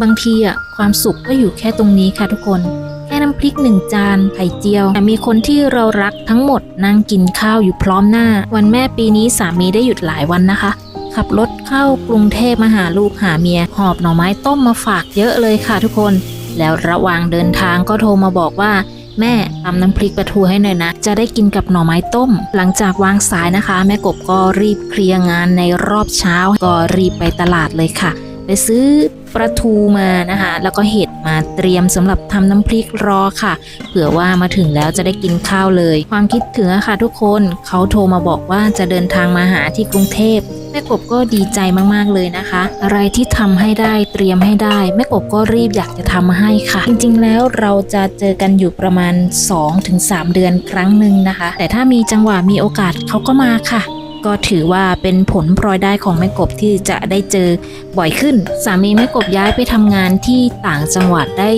บางทีอะความสุขก็อยู่แค่ตรงนี้ค่ะทุกคน แค่น้ำพริกหนึ่งจานไข่เจียว แต่มีคนที่เรารักทั้งหมดนั่งกินข้าวอยู่พร้อมหน้า วันแม่ปีนี้สามีได้หยุดหลายวันนะคะ ขับรถเข้ากรุงเทพมาหาลูกหาเมีย หอบหน่อไม้ต้มมาฝากเยอะเลยค่ะทุกคน แล้วระหว่างเดินทางก็โทรมาบอกว่าแม่ตำน้ำพริกปลาทูให้หน่อยนะ จะได้กินกับหน่อไม้ต้ม หลังจากวางสายนะคะ แม่กบก็รีบเคลียร์งานในรอบเช้า ก็รีบไปตลาดเลยค่ะ ไปซื้อ ปลาทูมานะคะ แล้วก็เห็ดมาเตรียมสำหรับทำน้ำพริกรอค่ะ เผื่อว่ามาถึงแล้วจะได้กินข้าวเลย ความคิดถึงอะค่ะทุกคนเขาโทรมาบอกว่าจะเดินทางมาหาที่กรุงเทพแม่กบก็ดีใจมากๆเลยนะคะ อะไรที่ทำให้ได้เตรียมให้ได้ แม่กบก็รีบอยากจะทำมาให้ค่ะ จริงๆ แล้วเราจะเจอกันอยู่ประมาณ 2-3 เดือนครั้งหนึ่งนะคะ แต่ถ้ามีจังหวะมีโอกาสเขาก็มาค่ะ ก็ถือว่าเป็นผลพลอยได้ของแม่กบที่จะได้เจอบ่อยขึ้น สามีแม่กบย้ายไปทำงานที่ต่างจังหวัดได้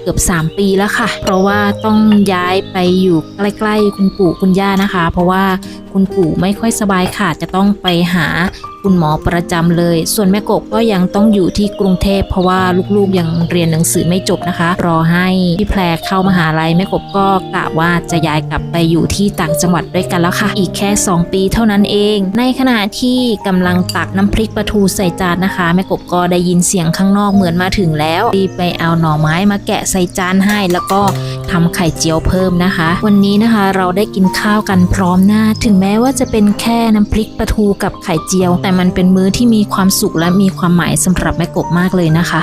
เกือบ 3 ปีแล้วค่ะ เพราะว่าต้องย้ายไปอยู่ใกล้ๆคุณปู่คุณย่านะคะ เพราะว่า คุณปู่ไม่ค่อยสบายค่ะจะต้องไปหาคุณหมอประจำเลย ส่วนแม่กบก็ยังต้องอยู่ที่กรุงเทพ เพราะว่าลูกๆยังเรียนหนังสือไม่จบนะคะ รอให้พี่แพรเข้ามหาลัยแม่กบก็กะว่าจะย้ายกลับไปอยู่ที่ต่างจังหวัดด้วยกันแล้วค่ะ อีกแค่ 2 ปีเท่านั้นเอง ในขณะที่กำลังตักน้ำพริกปลาทูใส่จานนะคะ แม่กบก็ได้ยินเสียงข้างนอกเหมือนมาถึงแล้วรีบไปเอาหน่อไม้มาแกะใส่จานให้ แล้วก็ทำไข่เจียวเพิ่มนะคะ วันนี้นะคะเราได้กินข้าวกันพร้อมหน้าถึงแม้ว่าจะเป็นแค่น้ำพริกปลาทูกับไข่เจียว แต่มันเป็นมื้อที่มีความสุขและมีความหมายสำหรับแม่กบมากเลยนะคะ